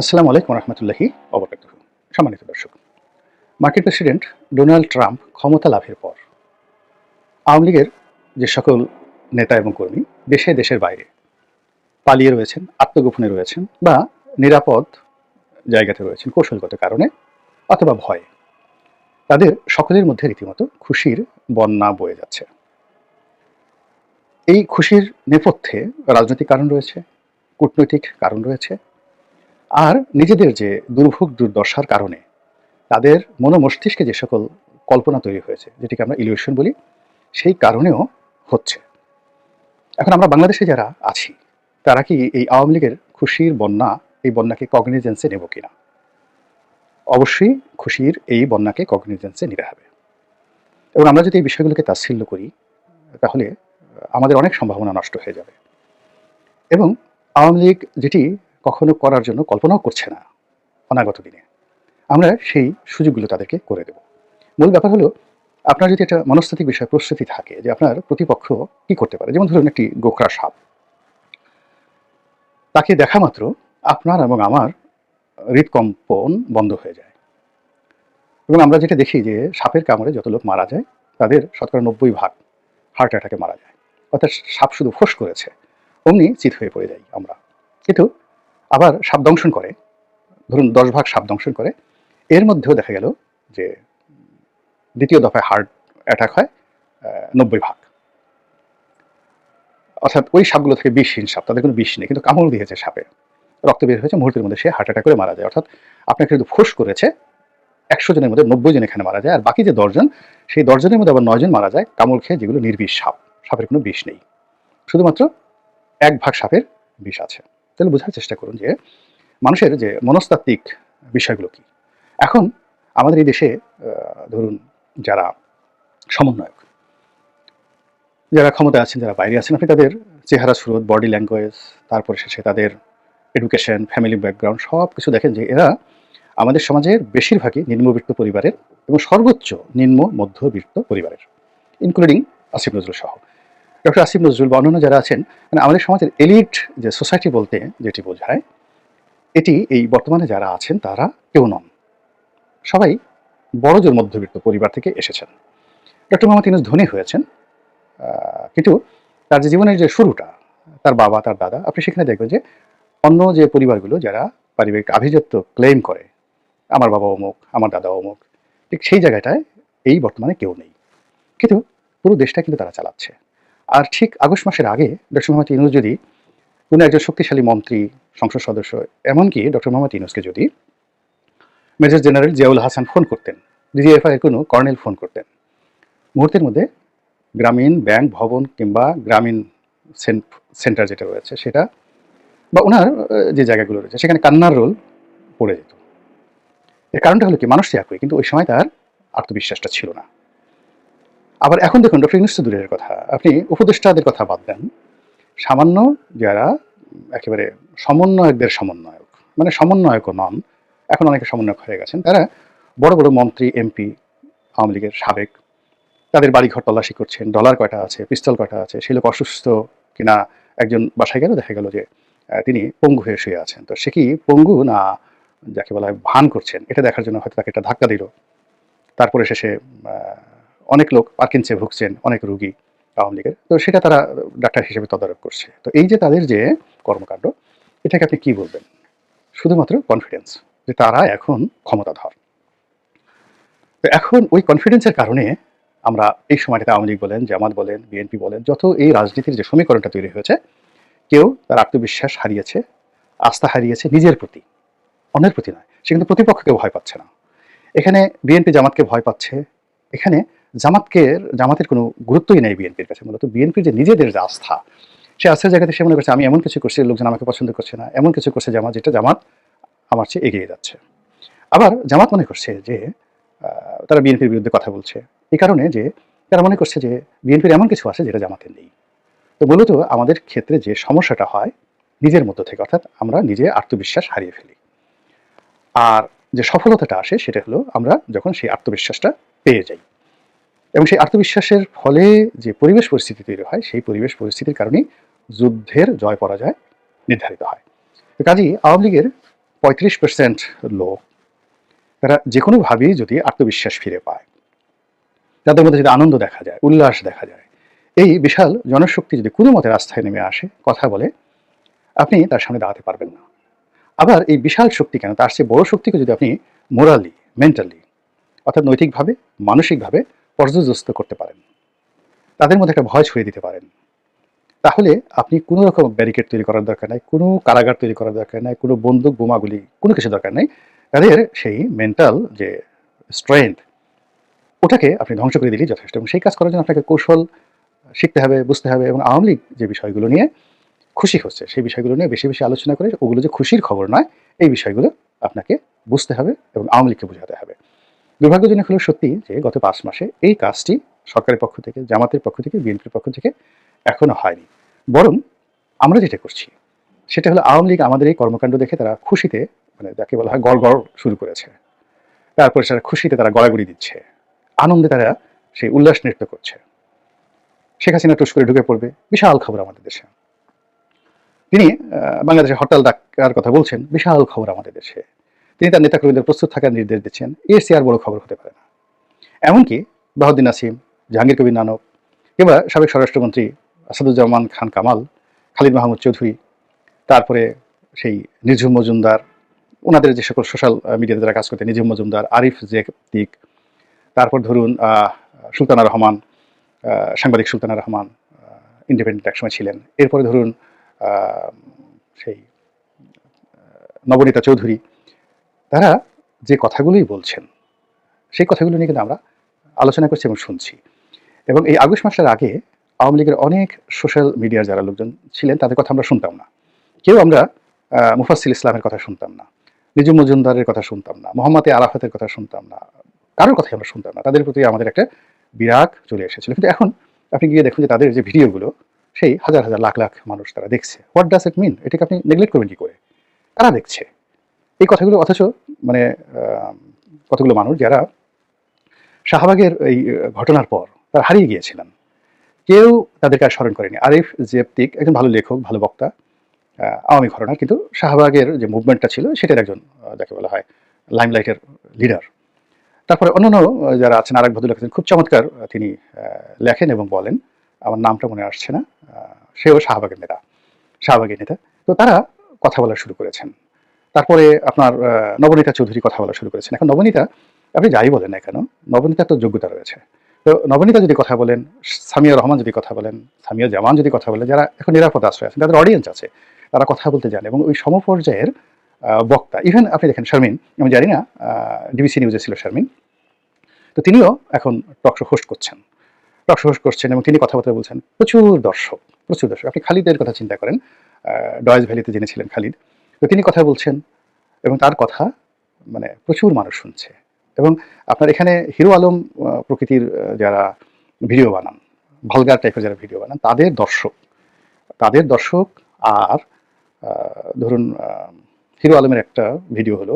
আসসালামু আলাইকুম রহমতুল্লাহি অবরাকাত সম্মানিত দর্শক, মার্কিন প্রেসিডেন্ট ডোনাল্ড ট্রাম্প ক্ষমতা লাভের পর আওয়ামী লীগের যে সকল নেতা এবং কর্মী দেশে দেশের বাইরে পালিয়ে রয়েছেন, আত্মগোপনে রয়েছেন বা নিরাপদ জায়গাতে রয়েছেন কৌশলগত কারণে অথবা ভয়ে, তাদের সকলের মধ্যে রীতিমতো খুশির বন্যা বয়ে যাচ্ছে। এই খুশির নেপথ্যে রাজনৈতিক কারণ রয়েছে, কূটনৈতিক কারণ রয়েছে আর নিজেদের যে দুর্ভোগ দুর্দশার কারণে তাদের মনোমস্তিষ্কে যে সকল কল্পনা তৈরি হয়েছে, যেটিকে আমরা ইলিউশন বলি, সেই কারণেও হচ্ছে। এখন আমরা বাংলাদেশে যারা আছি, তারা কি এই আওয়ামী লীগের খুশির বন্যা, এই বন্যাকে কগনিজেন্সে নেব কিনা? অবশ্যই খুশির এই বন্যাকে কগনিজেন্সে নিতে হবে। এবং আমরা যদি এই বিষয়গুলোকে তাচ্ছিল্য করি, তাহলে আমাদের অনেক সম্ভাবনা নষ্ট হয়ে যাবে। এবং আওয়ামী লীগ যেটি কখনো করার জন্য কল্পনাও করছে না অনাগত দিনে। আমরা সেই সুযোগগুলো তাদেরকে করে দেব। মূল ব্যাপার হলো, আপনার যদি একটা মনস্তাত্ত্বিক বিষয় প্রস্তুতি থাকে যে আপনার প্রতিপক্ষ কি করতে পারে, যেমন ধরুন একটি গোখরা সাপ। তাকে দেখা মাত্র আপনার এবং আমার হৃদকম্পন বন্ধ হয়ে যায়। এবং আমরা যেটা দেখি যে সাপের কামড়ে যত লোক মারা যায়, তাদের শতকরা নব্বই ভাগ হার্ট অ্যাটাকে মারা যায়। অর্থাৎ সাপ শুধু ফোঁস করেছে, অমনি চিত হয়ে পড়ে যাই আমরা। কিন্তু আবার সাপ দংশন করে। ধরুন দশ ভাগ সাপ দংশন করে। এর মধ্যেও দেখা গেল যে দ্বিতীয় দফায় হার্ট অ্যাটাক হয় নব্বই ভাগ। অর্থাৎ ওই সাপগুলো থেকে বিষহীন সাপ, তাদের কোনো বিষ নেই, কিন্তু কামড় দিয়েছে সাপে। রক্ত বের হয়েছে, মুহূর্তের মধ্যে সে হার্ট অ্যাটাক করে মারা যায়। অর্থাৎ আপনাকে কিন্তু ফোঁস করেছে, একশো জনের মধ্যে নব্বই জন এখানে মারা যায়, আর বাকি যে দশজন সেই দশজনের মধ্যে আবার নয়জন মারা যায় কামড় খেয়ে, যেগুলো নির্বিষ সাপ, সাপের কোনো বিষ নেই। শুধুমাত্র এক ভাগ সাপের বিষ আছে। তাহলে বোঝার চেষ্টা করুন যে মানুষের যে মনস্তাত্ত্বিক বিষয়গুলো কি। এখন আমাদের এই দেশে ধরুন যারা সমন্বয়ক, যারা ক্ষমতায় আছেন, যারা বাইরে আছেন, আপনি তাদের চেহারা স্রোত বডি ল্যাঙ্গুয়েজ তারপরে শেষে তাদের এডুকেশন ফ্যামিলি ব্যাকগ্রাউন্ড সব কিছু দেখেন যে এরা আমাদের সমাজের বেশিরভাগই নিম্নবিত্ত পরিবারের এবং সর্বোচ্চ নিম্ন মধ্যবিত্ত পরিবারের ইনক্লুডিং আসিফ নজরুল সহ। ডক্টর আসিফ নজরুল বা অন্যান্য যারা আছেন মানে আমাদের সমাজের এলিট যে সোসাইটি বলতে যেটি বোঝায়, এটি এই বর্তমানে যারা আছেন তারা কেউ নন। সবাই বড়জোর মধ্যবিত্ত পরিবার থেকে এসেছেন। ডক্টর মোহাম্মদ ইউনুস ধনী হয়েছেন কিন্তু তার যে জীবনের যে শুরুটা, তার বাবা, তার দাদা, আপনি সেখানে দেখবেন যে অন্য যে পরিবারগুলো যারা পারিবারিক আভিজাত্য ক্লেম করে, আমার বাবা অমুক, আমার দাদা অমুক, ঠিক সেই জায়গাটায় এই বর্তমানে কেউ নেই। কিন্তু পুরো দেশটা কিন্তু তারা চালাচ্ছে। আর ঠিক আগস্ট মাসের আগে ডক্টর মোহাম্মদ ইউনুস যদি কোনো একজন শক্তিশালী মন্ত্রী, সংসদ সদস্য, এমনকি ডক্টর মোহাম্মদ ইউনুসকে যদি major general Ziaul Hasan phone করতেন, ডিজিএফআই কোনো কর্নেল ফোন করতেন, মুহূর্তের মধ্যে গ্রামীণ ব্যাংক, ভবন কিংবা গ্রামীণ সেন- সেন্টার যেটা রয়েছে সেটা বা ওনার যে জায়গাগুলো রয়েছে সেখানে কান্নার রোল পড়ে যেত। এর কারণটা হলো কি? মানুষ তো একই, কিন্তু ওই সময় তার আত্মবিশ্বাসটা ছিল না। আবার এখন দেখুন, ডক্টর ইউনুস দূরের কথা। আপনি উপদেষ্টাদের কথা বাদ দেন। সামান্য যারা একেবারে সমন্বয়কদের সমন্বয়ক মানে সমন্বয়কও নন, এখন অনেকে সমন্বয়ক হয়ে গেছেন, তারা বড় বড় মন্ত্রী, এমপি, আওয়ামী লীগের সাবেক, তাদের বাড়িঘর তল্লাশি করছেন, ডলার কয়টা আছে, পিস্তল কয়টা আছে সেই লোক অসুস্থ কিনা একজন বাসায় গেল, দেখা গেল যে তিনি পঙ্গু হয়ে শুয়ে আছেন। তো সে কি পঙ্গু না যাকে বলা হয় ভান করছেন? এটা দেখার জন্য হয়তো তাকে একটা ধাক্কা দিল। তারপরে শেষে অনেক লোক পার্কিনসে ভুগছেন, অনেক রুগী আওয়ামী লীগের। তো সেটা তারা ডাক্তার হিসেবে তদারক করছে। তো এই যে তাদের যে কর্মকাণ্ড, এটাকে আপনি কি বলবেন? শুধুমাত্র কনফিডেন্স যে তারা এখন ক্ষমতাধর। তো এখন ওই কনফিডেন্সের কারণে আমরা এই সময়টাতে আওয়ামী লীগ বলেন, জামাত বলেন, বিএনপি বলেন, যত এই রাজনীতির যে সমীকরণটা তৈরি হয়েছে, কেউ তার আত্মবিশ্বাস হারিয়েছে, আস্থা হারিয়েছে নিজের প্রতি। অন্যের প্রতি নয়। সে কিন্তু প্রতিপক্ষকে ভয় পাচ্ছে না। এখানে বিএনপি জামাতকে ভয় পাচ্ছে। এখানে জামাতকে, জামাতের কোনো গুরুত্বই নেই বিএনপির কাছে। মূলত বিএনপির যে নিজেদের যে আস্থা, সে আস্থার জায়গাতে সে মনে করছে, আমি এমন কিছু করছি লোকজন আমাকে পছন্দ করছে না। এমন কিছু করছে জামাত, যেটা জামাত আমার চেয়ে এগিয়ে যাচ্ছে। আবার জামাত মনে করছে যে তারা বিএনপির বিরুদ্ধে কথা বলছে। এই কারণে যে, তারা মনে করছে যে, বিএনপির এমন কিছু আছে যেটা জামাতের নেই। তো মূলত আমাদের ক্ষেত্রে যে সমস্যাটা হয়, নিজের মধ্য থেকে, অর্থাৎ আমরা নিজে আত্মবিশ্বাস হারিয়ে ফেলি। আর যে সফলতাটা আসে, সেটা হলো আমরা যখন সেই আত্মবিশ্বাসটা পেয়ে যাই। এবং সেই আত্মবিশ্বাসের ফলে যে পরিবেশ পরিস্থিতি তৈরি হয়, সেই পরিবেশ পরিস্থিতির কারণেই যুদ্ধের জয় পরাজয় নির্ধারিত হয়। কাজেই আওয়ামী লীগের পঁয়ত্রিশ পার্সেন্ট লোক, তারা যে কোনোভাবেই যদি আত্মবিশ্বাস ফিরে পায়, তাদের মধ্যে যদি আনন্দ দেখা যায়, উল্লাস দেখা যায়, এই বিশাল জনশক্তি যদি কোনো মতে রাস্তায় নেমে আসে, কথা বলে, আপনি তার সামনে দাঁড়াতে পারবেন না। আবার এই বিশাল শক্তি কেন? তার চেয়ে বড় শক্তিকে যদি আপনি মোরালি মেন্টালি অর্থাৎ নৈতিকভাবে, মানসিকভাবে পর্যদস্ত করতে পারেন। তাদের মধ্যে একটা ভয় ছড়িয়ে দিতে পারেন। তাহলে আপনি কোনো রকম ব্যারিকেড তৈরি করার দরকার নাই, কোনো কারাগার তৈরি করার দরকার নাই, কোনো বন্দুক, বোমাগুলি, কোনো কিছু দরকার নেই। তাদের সেই মেন্টাল যে স্ট্রেংথ ওটাকে আপনি ধ্বংস করে দিলেই যথেষ্ট এবং সেই কাজ করার জন্য আপনাকে কৌশল শিখতে হবে, বুঝতে হবে এবং আওয়ামী লীগ যে বিষয়গুলো নিয়ে খুশি হচ্ছে, সেই বিষয়গুলো নিয়ে বেশি বেশি আলোচনা করে, ওগুলো যে খুশির খবর নয়, এই বিষয়গুলো আপনাকে বুঝতে হবে এবং আওয়ামী লীগকে বোঝাতে হবে। দুর্ভাগ্যজনক হলো সত্যি যে গত পাঁচ মাসে এই কাজটি সরকারের পক্ষ থেকে, জামাতের পক্ষ থেকে, বিএনপির পক্ষ থেকে এখনও হয়নি। বরং আমরা যেটা করছি, সেটা হলো আওয়ামী লীগ আমাদের এই কর্মকাণ্ড দেখে তারা খুশিতে মানে যাকে বলা হয় গড় গড় শুরু করেছে। তারপরে সেটা খুশিতে তারা গড়াগড়ি দিচ্ছে। আনন্দে তারা সেই উল্লাস নৃত্য করছে। শেখ হাসিনা টুস করে ঢুকে পড়বে, বিশাল খবর আমাদের দেশে। তিনি বাংলাদেশে হরতাল ডাকার কথা বলছেন, বিশাল খবর আমাদের দেশে। তিনি তার নেতাকর্মীদের প্রস্তুত থাকার নির্দেশ দিচ্ছেন। এর চেয়ে আর বড় খবর হতে পারে না। এমনকি বাহুদ্দিন নাসিম, জাহাঙ্গীর কবির নানক, কিংবা সাবেক স্বরাষ্ট্রমন্ত্রী আসাদুজ্জামান খান কামাল, খালিদ মাহমুদ চৌধুরী, তারপরে সেই নিঝুম মজুমদার, ওনাদের যে সকল সোশ্যাল মিডিয়াতে যারা কাজ করতেন, নিঝুম মজুমদার, আরিফ জেতিক তারপর ধরুন সুলতানা রহমান সাংবাদিক সুলতানা রহমান ইন্ডিপেন্ডেন্ট একসময় ছিলেন। এরপরে ধরুন সেই নবনীতা চৌধুরী তারা যে কথাগুলোই বলছেন, সেই কথাগুলো নিয়ে কিন্তু আমরা আলোচনা করছি এবং শুনছি। এবং এই আগস্ট মাসের আগে আওয়ামী লীগের অনেক সোশ্যাল মিডিয়ার যারা লোকজন ছিলেন, তাদের কথা আমরা শুনতাম না। কেউ আমরা মুফাসিল ইসলামের কথা শুনতাম না নিজু মজুমদারের কথা শুনতাম না, মোহাম্মদ এ আরাফাতের কথা শুনতাম না, কারোর কথাই আমরা শুনতাম না। তাদের প্রতি আমাদের একটা বিরাগ চলে এসেছিল। কিন্তু এখন আপনি গিয়ে দেখুন যে তাদের যে ভিডিওগুলো, সেই হাজার হাজার, লাখ লাখ মানুষ তারা দেখছে। হোয়াট ডাস ইট মিন এটাকে আপনি নেগলেক্ট করবেন কি করে? তারা দেখছে? এই কথাগুলো অথচ মানে কতগুলো মানুষ যারা শাহবাগের এই ঘটনার পর তারা হারিয়ে গিয়েছিলেন। কেউ তাদেরকে আর স্মরণ করেনি। আরিফ জেপ্তিক একজন ভালো লেখক, ভালো বক্তা আওয়ামী ঘটনা কিন্তু শাহবাগের যে মুভমেন্টটা ছিল, সেটার একজন যাকে বলা হয় লাইমলাইটের লিডার তারপরে অন্যান্য যারা আছেন, আরেক ভদ্রলোক আছেন, খুব চমৎকার তিনি লেখেন এবং বলেন, আমার নামটা মনে আসছে না। সেও শাহবাগের নেতা শাহবাগের নেতা। তো তারা কথা বলা শুরু করেছেন। তারপরে আপনার নবনীতা চৌধুরী কথা বলা শুরু করেছেন। এখন নবনীতা, আপনি যাই বলেন না কেন, নবনীতার তো যোগ্যতা রয়েছে। তো নবনীতা যদি কথা বলেন, সামিয়া রহমান যদি কথা বলেন, সামিয়া জামান যদি কথা বলেন, যারা এখন নিরাপদ আশ্রয় আছেন, তাদের অডিয়েন্স আছে, তারা কথা বলতে জানে এবং ওই সমপর্যায়ের বক্তা ইভেন আপনি দেখেন শারমিন, আমি জানি না ডিবিসি নিউজে ছিল শারমিন, তো তিনিও এখন টকশো হোস্ট করছেন। টকশো হোস্ট করছেন এবং তিনি কথাবার্তা বলছেন। প্রচুর দর্শক প্রচুর দর্শক। আপনি খালিদের কথা চিন্তা করেন ডয়েস ভ্যালিতে জেনেছিলেন খালিদ তো তিনি কথা বলছেন এবং তার কথা মানে প্রচুর মানুষ শুনছে। এবং আপনার এখানে হিরো আলম প্রকৃতির যারা ভিডিও বানান, ভালগার টাইপের যারা ভিডিও বানান, তাদের দর্শক তাদের দর্শক আর ধরুন হিরো আলমের একটা ভিডিও হলো।